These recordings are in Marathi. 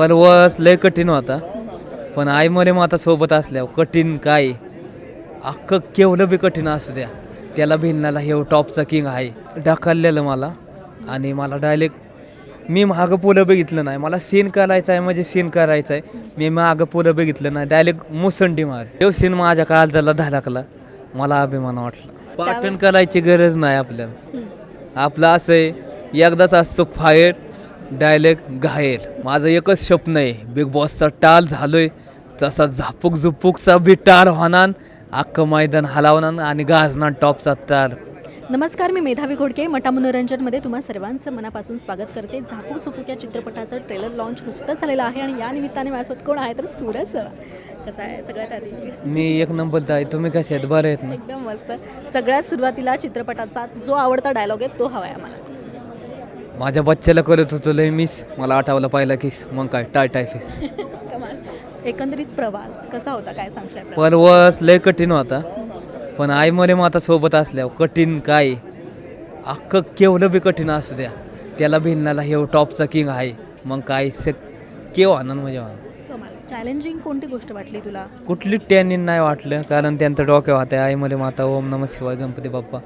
परवास लय कठीण होता. पण आई मरे माता सोबत असल्यावर कठीण काय? अख्खं केवलं बी कठीण असू द्या. त्याला भिन्नाला हे टॉपचा किंग आहे. ढकललेलं मला. आणि मला डायरेक्ट मी मागं पुलं बघितलं नाही. मला सीन करायचं आहे म्हणजे सीन करायचं आहे. मी मागं पुलं बघितलं नाही. डायरेक्ट मुसंडी मार. तो सीन माझ्या काळजाला धडकला. मला अभिमान वाटला. पाटण करायची गरज नाही आपल्याला. आपलं असं आहे. एकदाच असतो फायर डायलेक्ट घायल. माझं एकच स्वप्न आहे. बिग बॉसचा टाल झालोय. तसा झापूक झुपूकचा बी टार होणार अख्खं मैदान हलावणार आणि गाजणार टॉपचा टार नमस्कार मी मेधावी घोडके. मटा मनोरंजनमध्ये तुम्हा सर्वांचं मनापासून स्वागत करते. झापूक झुपूक या चित्रपटाचं ट्रेलर लॉन्च नुकतंच झालेलं आहे आणि या निमित्ताने माझ्यासोबत कोण आहे तर सूरज सर. कसं आहे? सगळ्यात आधी. मी एक नंबर आहे तुम्ही कसे आहेत? बरे आहेत ना? एकदम मस्त. सगळ्यात सुरुवातीला चित्रपटाचा जो आवडता डायलॉग आहे तो हवा आहे आम्हाला. माझ्या बच्च्याला करत होतो लय मिस मला आठवलं पाहिला किस मग काय टाय टाय फेस कमाल. एकंदरीत प्रवास कसा होता काय सांगताय प्रवास? परवास लय कठीण होता. पण आई मरे माता सोबत असल्यावर कठीण काय? अख्खं केवलं बी कठीण असू द्या. त्याला भिन्नाला हे टॉपचा किंग आहे. मग काय से केव आनंद म्हणजे आनंद कमाल. चॅलेंजिंग कोणती गोष्ट वाटली तुला? कुठली टॅनिन नाही वाटलं कारण त्यांचं डोक्यावर होत्या. आई मरे माता ओम नम शिवाय गणपती बाप्पा.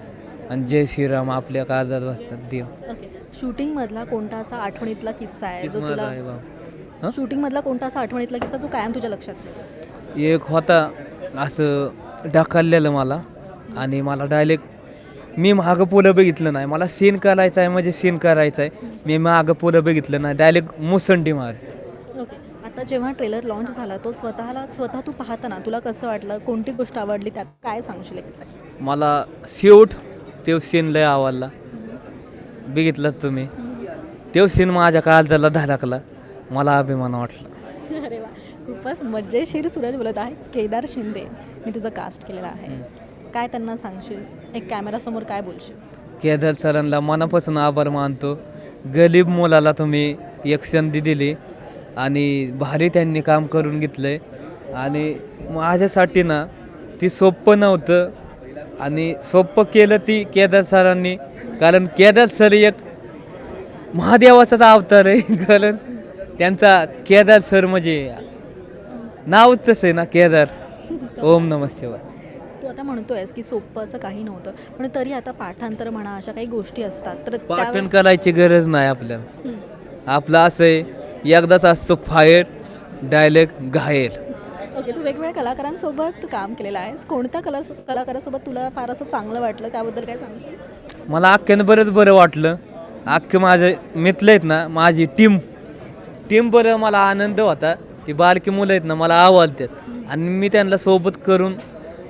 आणि जय श्रीराम आपल्या काळजात बसतात देव. ओके शूटिंगमधला कोणता असा आठवणीतला किस्सा आहे जो तुला. हं? शूटिंगमधला कोणता असा आठवणीतला किस्सा जो कायम तुझ्या लक्षात? एक होता असं ढकललेलं मला. आणि मला डायरेक्ट मी मागं पुलं बघितलं नाही. मला सीन करायचं आहे म्हणजे सीन करायचं आहे. मी मागं पुलं बघितलं नाही. डायरेक्ट मुसंडी मार. ओके. आता जेव्हा ट्रेलर लॉन्च झाला तो स्वतःला स्वतः तू पाहताना तुला कसं वाटलं? कोणती गोष्ट आवडली? त्यात काय सांगशील मला शेवट तो सीन लय आवडला. बघितलंच तुम्ही. तो सीन माझ्या काळजाला धडकला मला अभिमान वाटला. अरे वा. खूपच मजेशीर सूरज बोलत आहे. केदार शिंदे मी तुझं कास्ट केलेलं आहे. काय त्यांना सांगशील? एक कॅमेरासमोर काय बोलशील? केदार सरांना मनापासून आभार मानतो. गरीब मुलाला तुम्ही एक संधी दिली आणि भारी त्यांनी काम करून घेतलं आहे आणि माझ्यासाठी ना ती सोपं नव्हतं आणि सोपं केलं ती केदार सरांनी. कारण केदार सर एक महादेवाचाच अवतार आहे. कारण त्यांचा केदार सर म्हणजे नावच तसं आहे ना केदार. ओम नमः शिवाय. तू आता म्हणतोयस की सोपं असं काही नव्हतं पण तरी आता पाठांतर म्हणा अशा काही गोष्टी असतात तर पाठण करायची गरज नाही आपल्याला. हं. आपलं असं आहे एकदाच असतो फायर डायलेक्ट घायल. ओके तू वेगवेगळ्या कलाकारांसोबत काम केलेलं आहेस. कोणत्या कला कलाकारासोबत तुला फार असं चांगलं वाटलं? त्याबद्दल काय सांगशील? मला अख्ख्यानं बरंच बरं वाटलं. अख्खे माझे मित्र आहेत ना माझी टीम टीम बरं मला आनंद होता. ती बारकी मुलं आहेत ना मला आवडतात. आणि मी त्यांना सोबत करून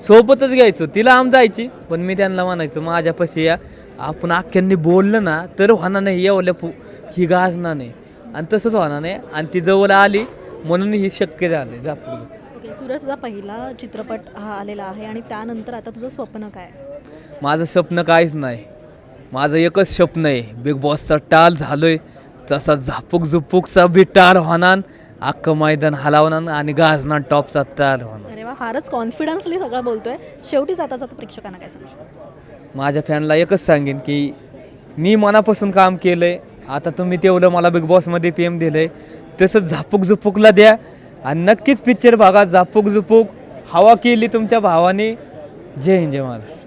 सोबतच घ्यायचो. तिला आम जायची पण मी त्यांना म्हणायचो माझ्यापाशी या. आपण अख्ख्यांनी बोललं ना तर होणार नाही. एवढ्या पु ही गाजणार नाही. आणि तसंच होणार नाही. आणि ती जवळ आली म्हणून ही शक्य झालं जापूर ओके सूरज तुझा पहिला चित्रपट हा आलेला आहे आणि त्यानंतर आता तुझं स्वप्न काय माझं स्वप्न काहीच नाही. माझं एकच स्वप्न आहे. बिग बॉसचा टाल झालोय. तसा झापूक झुपूकचा बी टार होणार अख्खं मैदान हलावणार आणि गाजणार टॉपचा टार होणार. अरे वा फारच कॉन्फिडन्सली सगळं बोलतोय. शेवटी जाता जाता प्रेक्षकांना काय सांगशील? माझ्या फॅनला एकच सांगेन की मी मनापासून काम केलं आहे आता तुम्ही तेवढं मला बिग बॉसमध्ये पी एम दिलं आहे तसं झापूक झुपूकला द्या. आणि नक्कीच पिक्चर बघा झापूक झुपूक हवा केली तुमच्या भावाने. जय हिंद जय महाराष्ट्र.